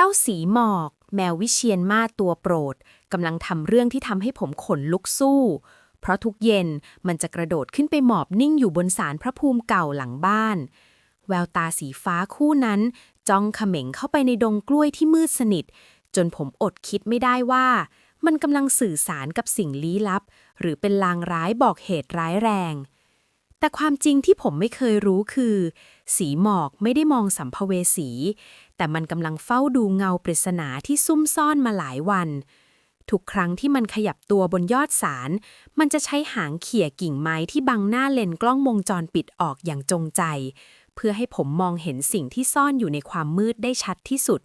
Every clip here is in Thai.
จ้าสีหมอก แมววิเชียนมาตัวโปรดกำลังทำเรื่องที่ทำให้ผมขนลุกสู้ เพราะทุกเย็นมันจะกระโดดขึ้นไปหมอบนิ่งอยู่บนศาลพระภูมิเก่าหลังบ้าน แววตาสีฟ้าคู่นั้น จ้องเขม็งเข้าไปในดงกล้วยที่มืดสนิท จนผมอดคิดไม่ได้ว่า มันกำลังสื่อสารกับสิ่งลี้ลับ หรือเป็นลางร้ายบอกเหตุร้ายแรง แต่ความจริงที่ผมไม่เคยรู้คือ สีหมอกไม่ได้มองสัมภเวสี แต่มันกำลังเฝ้าดูเงาปริศนาที่ซุ่มซ่อนมาหลายวัน ทุกครั้งที่มันขยับตัวบนยอดสาร มันจะใช้หางเขี่ยกิ่งไม้ที่บังหน้าเลนกล้องวงจรปิดออกอย่างจงใจ เพื่อให้ผมมองเห็นสิ่งที่ซ่อนอยู่ในความมืดได้ชัดที่สุด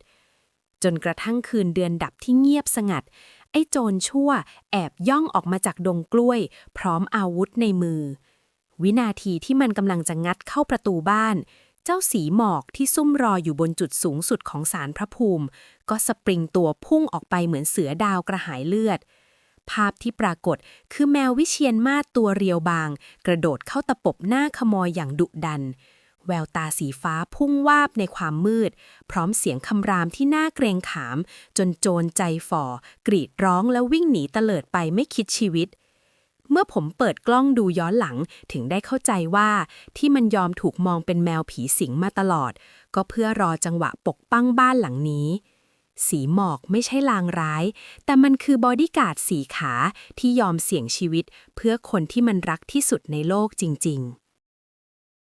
จนกระทั่งคืนเดือนดับที่เงียบสงัด ไอ้โจรชั่ว แอบย่องออกมาจากดงกล้วย พร้อมอาวุธในมือ วินาทีที่มันกำลังจะงัดเข้าประตูบ้าน เจ้าสีหมอกที่ซุ่มรออยู่บนจุดสูงสุดของศาลพระภูมิ ก็สปริงตัวพุ่งออกไปเหมือนเสือดาวกระหายเลือด ภาพที่ปรากฏคือแมววิเชียนมาตัวเรียวบาง กระโดดเข้าตะปบหน้าขโมยอย่างดุดัน แววตาสีฟ้าพุ่งวาบในความมืด พร้อมเสียงคำรามที่น่าเกรงขาม จนโจรใจฝ่อ กรีดร้องแล้ววิ่งหนีเตลิดไปไม่คิดชีวิต เมื่อผมเปิดกล้องดูย้อนหลังถึงได้เข้าใจว่าที่มันยอมถูกมองเป็นแมวผีสิงมาตลอด ก็เพื่อรอจังหวะปกป้องบ้านหลังนี้ สีหมอกไม่ใช่ลางร้าย แต่มันคือบอดี้การ์ดสีขาที่ยอมเสี่ยงชีวิต เพื่อคนที่มันรักที่สุดในโลกจริง ๆ